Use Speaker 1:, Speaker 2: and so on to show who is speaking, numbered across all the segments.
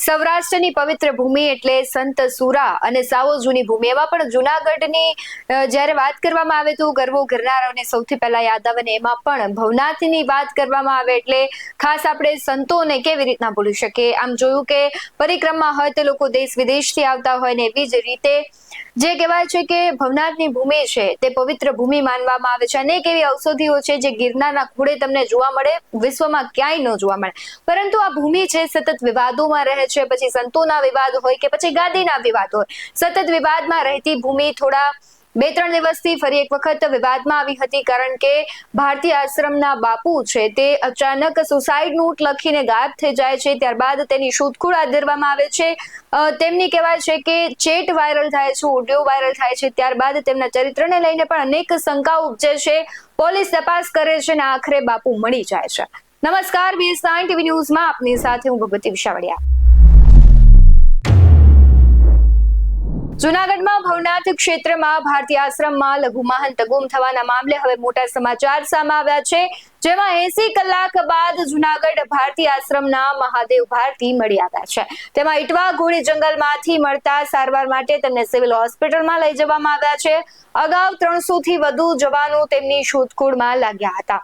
Speaker 1: સૌરાષ્ટ્રની પવિત્ર ભૂમિ એટલે સંત સુરા અને સાવો જૂની ભૂમિ. એવા પણ જુનાગઢની જ્યારે વાત કરવામાં આવે તો ગરવો ગરનારાઓને સૌથી પહેલા યાદ આવે ને એમાં પણ ભવનાથની વાત કરવામાં આવે એટલે ખાસ આપણે સંતોને કેવી રીતના ભૂલી શકીએ? આમ જોયું કે પરિક્રમા હોય તે લોકો દેશ વિદેશથી આવતા હોય ને એવી જ રીતે જે કહેવાય છે કે ભવનાથની ભૂમિ છે, તે પવિત્ર ભૂમિ માનવામાં આવે છે. અનેક એવી ઔષધિઓ છે જે ગિરનારના ખોડે તમને જોવા મળે, વિશ્વમાં ક્યાંય ન જોવા મળે. પરંતુ આ ભૂમિ છે સતત વિવાદોમાં રહે છે. પછી સંતોના વિવાદ હોય કે પછી ગાદીના વિવાદ હોય. સતત વિવાદમાં રહેતી ભૂમિ થોડા બે ત્રણ દિવસથી ફરી એક વખત વિવાદમાં આવી હતી, કારણ કે ભારતીય આશ્રમના બાપુ છે તે અચાનક સુસાઇડ નોટ લખીને ગાયબ થઈ જાય છે. ત્યારબાદ તેની શોધખોળ હાથ ધરવામાં આવે છે. તેમની કહેવાય છે કે ચેટ વાયરલ થાય છે, ઓડિયો વાયરલ થાય છે. ત્યારબાદ તેમના ચરિત્રને લઈને પણ અનેક શંકાઓ ઉપજે છે. પોલીસ તપાસ કરે છે અને આખરે બાપુ મળી જાય છે. નમસ્કાર, બીએસ ટીવી ન્યૂઝમાં આપની સાથે હું ભગવતી વિશાવડિયા. જુનાગઢમાં ભવનાથ ક્ષેત્રમાં ભારતીય આશ્રમમાં લઘુ મહંત ગુમ થવાના મામલે હવે મોટા સમાચાર સામે આવ્યા છે, જેમાં એસી કલાક બાદ જુનાગઢ ભારતીય આશ્રમના મહાદેવ ભારતી મળી આવ્યા છે. તેમાં ઇટવા ઘોડી જંગલમાંથી મળતા સારવાર માટે તેમને સિવિલ હોસ્પિટલમાં લઈ જવામાં આવ્યા છે. અગાઉ ત્રણસો થી વધુ જવાનો તેમની શોધખોળમાં લાગ્યા હતા.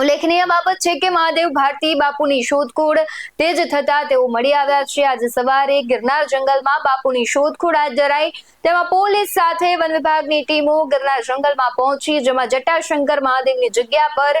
Speaker 1: ઉલ્લેખનીય બાબત છે કે મહાદેવ ભારતી બાપુની શોધખોળ તેજ થતા તેઓ મળી આવ્યા છે. આજે સવારે ગિરનાર જંગલમાં બાપુની શોધખોળ હાથ ધરાઈ તેમાં પોલીસ સાથે વન વિભાગની ટીમો ગિરનાર જંગલમાં પહોંચી, જેમાં જટાશંકર મહાદેવની જગ્યા પર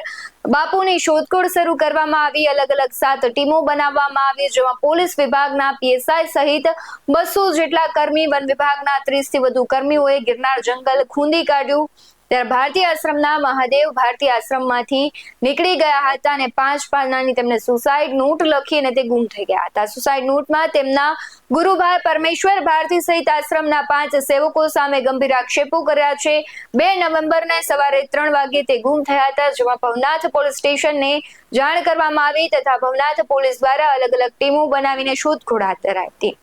Speaker 1: બાપુની શોધખોળ શરૂ કરવામાં આવી. અલગ અલગ સાત ટીમો બનાવવામાં આવી, જેમાં પોલીસ વિભાગના પીએસઆઈ સહિત બસો જેટલા કર્મી, વન વિભાગના ત્રીસથી વધુ કર્મીઓએ ગિરનાર જંગલ ખૂંદી કાઢ્યું. ત્યારે ભારતીય આશ્રમના મહાદેવ ભારતીય આશ્રમમાંથી નીકળી ગયા હતા અને પાંચ પાનાની તેમને સુસાઇડ નોટ લખી અને તે ગુમ થઈ ગયા હતા. સુસાઇડ નોટમાં તેમના ગુરુભાઈ પરમેશ્વર ભારતી સહિત આશ્રમના પાંચ સેવકો સામે ગંભીર આક્ષેપો કર્યા છે. બે નવેમ્બરને સવારે ત્રણ વાગે તે ગુમ થયા હતા, જેમાં ભવનાથ પોલીસ સ્ટેશનને જાણ કરવામાં આવી તથા ભવનાથ પોલીસ દ્વારા અલગ અલગ ટીમો બનાવીને શોધખોળ હાથ ધરાઈ હતી.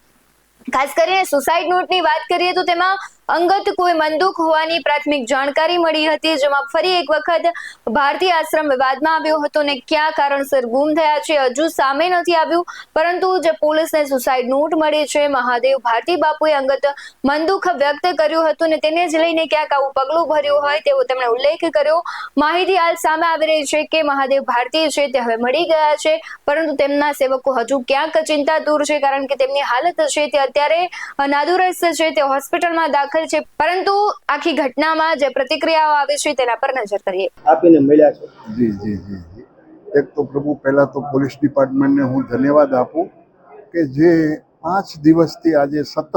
Speaker 1: ખાસ કરીને સુસાઇડ નોટની વાત કરીએ તો તેમાં અંગત કોઈ મંદુક હોવાની પ્રાથમિક જાણકારી મળી હતી, જેમાં ફરી એક વખત ભારતીય આશ્રમ વિવાદમાં આવ્યો હતો ને ક્યાં કારણસર ગુમ થયા છે હજુ સામે નથી આવ્યું, પરંતુ જે પોલીસને સુસાઇડ નોટ મળી છે, મહાદેવ ભારતી બાપુએ અંગત મનદુખ વ્યક્ત કર્યું હતું ને તેને જ લઈને ક્યાંક આવું પગલું ભર્યું હોય તેવો તેમણે ઉલ્લેખ કર્યો. માહિતી હાલ સામે આવી રહી છે કે મહાદેવ ભારતી છે તે હવે મળી ગયા છે, પરંતુ તેમના સેવકો હજુ ક્યાંક ચિંતા દૂર છે, કારણ કે તેમની હાલત છે તે અત્યારે નાદુરસ્ત છે. તે હોસ્પિટલમાં દાખલ છે. પરંતુ આખી ઘટનામાં જે પ્રતિક્રિયાઓ આવે છે તેના પર નજર કરીએ.
Speaker 2: આપીને મળ્યા છો?
Speaker 3: જી જી જી જી. એક તો પ્રભુ પહેલાં તો પોલીસ ડિપાર્ટમેન્ટને હું ધન્યવાદ આપું કે જે પાંચ દિવસથી આજે સતત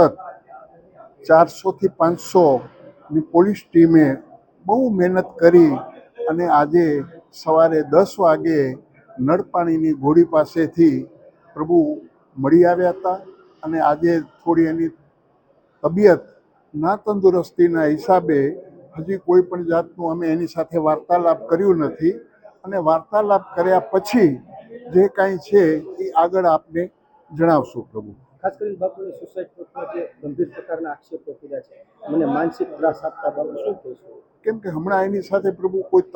Speaker 3: ચારસોથી પાંચસોની પોલીસ ટીમે બહુ મહેનત કરી અને આજે સવારે દસ વાગે નળપાણીની ઘોડી પાસેથી પ્રભુ મળી આવ્યા હતા અને આજે થોડી એની તબિયત ના તંદુરસ્તીના હિસાબે હજી કોઈ પણ જાતનું અમે એની સાથે વાર્તાલાપ કર્યું નથી. અને વાર્તાલાપ કર્યા પછી જે કાંઈ છે એ આગળ આપને જણાવશું પ્રભુ.
Speaker 2: ખાસ કરીને બાપુની સુસાઇડ જે ગંભીર પ્રકારના આક્ષેપો કર્યા છે મને માનસિક ત્રાસ આપતા બાપુ શું કહેશો?
Speaker 3: કેમ કે હમણાં એની સાથે પ્રભુ કોઈ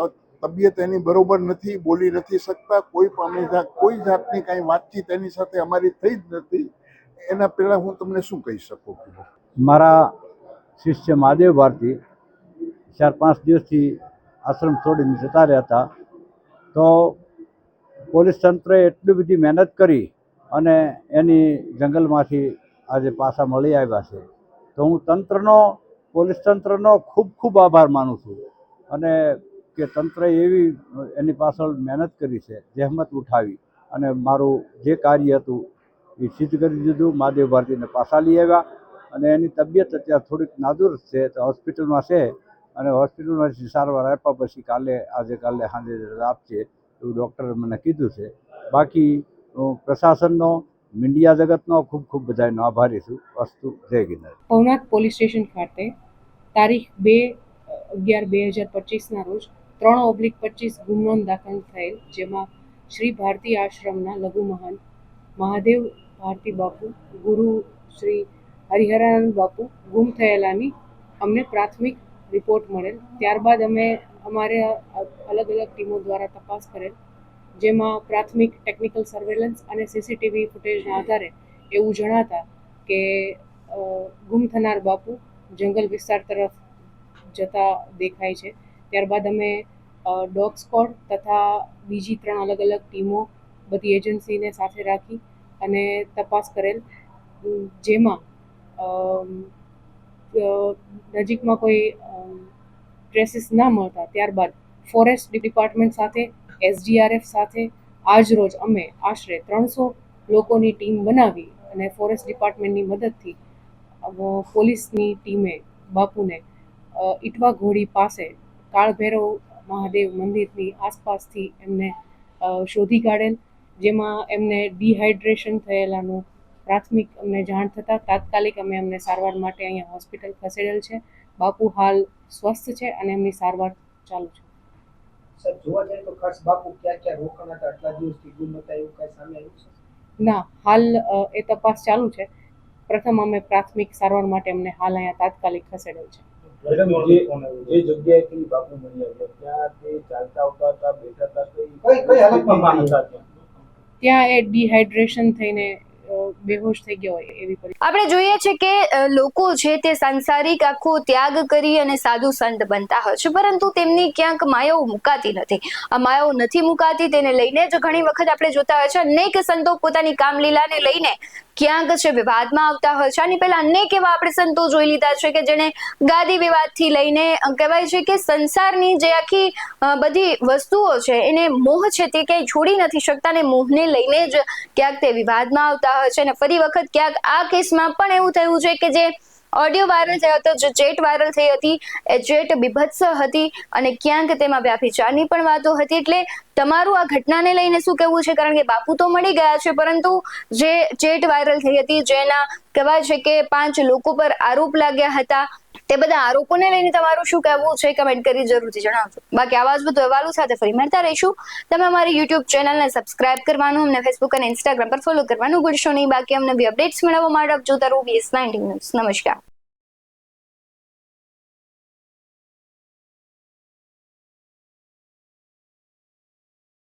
Speaker 3: તબિયત એની બરોબર નથી બોલી નથી શકતા કોઈ પણ કોઈ જાતની કાંઈ વાતચીત એની સાથે અમારી થઈ જ નથી. એના પહેલાં હું તમને શું કહી શકું?
Speaker 4: મારા શિષ્ય મહાદેવ ભારતી ચાર પાંચ દિવસથી આશ્રમ છોડીને જતા રહ્યા હતા. તો પોલીસ તંત્રએ એટલી બધી મહેનત કરી અને એની જંગલમાંથી આજે પાછા મળી આવ્યા છે. તો હું તંત્રનો, પોલીસ તંત્રનો ખૂબ ખૂબ આભાર માનું છું અને કે તંત્રએ એવી એની પાછળ મહેનત કરી છે, જહેમત ઉઠાવી અને મારું જે કાર્ય હતું એ સિદ્ધ કરી દીધું. મહાદેવ ભારતીને પાછા લઈ આવ્યા. અને એની તબિયત અત્યારે થોડીક નાદુર છે, તો હોસ્પિટલમાં છે. અને હોસ્પિટલમાંથી સારવાર આપ્યા પછી કાલે, આજે કાલે સાંજે આપશે એવું ડૉક્ટરે મને કીધું છે. બાકી હું પ્રશાસનનો, મીડિયા જગતનો ખૂબ ખૂબ બધાનો આભારી છું. વસ્તુ જય ગિરનાર.
Speaker 5: ભવનાથ પોલીસ સ્ટેશન ખાતે તારીખ બે, અગિયાર બે હજાર પચીસના રોજ ત્રણ ઓબ્લિક પચીસ ગુનો દાખલ થયેલ, જેમાં શ્રી ભારતી આશ્રમના લઘુ મહાન મહાદેવ ભારતી બાપુ, ગુરુ શ્રી હરિહરાનંદ બાપુ ગુમ થયેલાની અમને પ્રાથમિક રિપોર્ટ મળેલ. ત્યારબાદ અમે અમારે અલગ અલગ ટીમો દ્વારા તપાસ કરેલ, જેમાં પ્રાથમિક ટેકનિકલ સર્વેલન્સ અને સીસીટીવી ફૂટેજના આધારે એવું જણાતા કે ગુમ થનાર બાપુ જંગલ વિસ્તાર તરફ જતા દેખાય છે. ત્યારબાદ અમે ડોગ સ્કોડ તથા બીજી ત્રણ અલગ અલગ ટીમો બધી એજન્સીને સાથે રાખી અને તપાસ કરેલ, જેમાં નજીકમાં કોઈ ટ્રેસીસ ના મળતા, ત્યારબાદ ફોરેસ્ટ ડિપાર્ટમેન્ટ સાથે એસડીઆરએફ સાથે આજ રોજ અમે આશરે ત્રણસો લોકોની ટીમ બનાવી અને ફોરેસ્ટ ડિપાર્ટમેન્ટની મદદથી પોલીસની ટીમે બાપુને ઇટવા ઘોડી પાસે કાળભૈરવ મહાદેવ મંદિરની આસપાસથી એમને શોધી કાઢેલ, જેમાં એમને ડિહાઇડ્રેશન થયેલાનું પ્રાથમિક અમને જાણ થતાં તાત્કાલિક અમે અમને સારવાર માટે અહીંયા હોસ્પિટલ ખસેડેલ છે. બાપુ હાલ સ્વસ્થ છે અને એમની સારવાર ચાલુ છે.
Speaker 2: સર જોવા જઈએ તો ખાસ બાપુ ક્યાં ક્યાં રોકાણા હતા? આટલા દિવસથી ગુમ હતા એવું કાંઈ સામે આવ્યું છે?
Speaker 5: ના હાલ એ તપાસ ચાલુ છે. પ્રથમ અમે પ્રાથમિક સારવાર માટે અમને હાલ અહીંયા તાત્કાલિક ખસેડેલ છે.
Speaker 6: જે જે જગ્યાએથી બાપુ મળી આવ્યા ત્યાં તે ચાલતા આવતા હતા બેઠા હતા કઈ
Speaker 2: કઈ- કઈ હાલતમાં
Speaker 6: હતા ત્યાં
Speaker 5: એ ડિહાઇડ્રેશન થઈને બેહોશ થઈ ગયા હોય એવી
Speaker 1: આપણે જોઈએ છે કે લોકો છે તે સાંસારિક આખો ત્યાગ કરી અને સાધુ સંત બનતા હોય છે, પરંતુ તેમની ક્યાંક માયાઓ મુકાતી નથી. આ માયાઓ નથી મુકાતી, તેને લઈને જ ઘણી વખત આપણે જોતા હોય છે. અનેક સંતો પોતાની કામલીલાને લઈને ક્યાંક છે વિવાદમાં આવતા હોય છે. આની પહેલા અનેક એવા આપણે સંતો જોઈ લીધા છે કે જેને ગાદી વિવાદથી લઈને કહેવાય છે કે સંસારની જે આખી બધી વસ્તુઓ છે, એને મોહ છે તે ક્યાંય છોડી નથી શકતા અને મોહને લઈને જ ક્યાંક તે વિવાદમાં આવતા હોય છે. અને ફરી વખત ક્યાંક આ કેસમાં પણ એવું થયું છે કે જે ઓડિયો વાયરલ થયો હતો, જે ચેટ વાયરલ થઈ હતી, એ ચેટ બીભત્સ હતી અને ક્યાંક તેમાં વ્યાભિચારની પણ વાતો હતી. એટલે તમારું આ ઘટનાને લઈને શું કહેવું છે? કારણ કે બાપુ તો મળી ગયા છે, પરંતુ જે ચેટ વાયરલ થઈ હતી, જેના કહેવાય છે કે પાંચ લોકો પર આરોપ લાગ્યા હતા તે બધા આરોપોને લઈને તમારું શું કહેવું છે કમેન્ટ કરી જરૂરથી જણાવજો. બાકી આવા જ બધું અહેવાલો સાથે ફરી મળતા રહીશું. તમે અમારી યુટ્યુબ ચેનલને સબસ્ક્રાઇબ કરવાનું, અમને ફેસબુક અને ઇન્સ્ટાગ્રામ પર ફોલો કરવાનું ભૂલશો નહીં. બાકી અમને બી અપડેટ્સ મેળવવા માટે જોતા રહો બીએસ નાઇન્ટી ન્યૂઝ નમસ્કાર.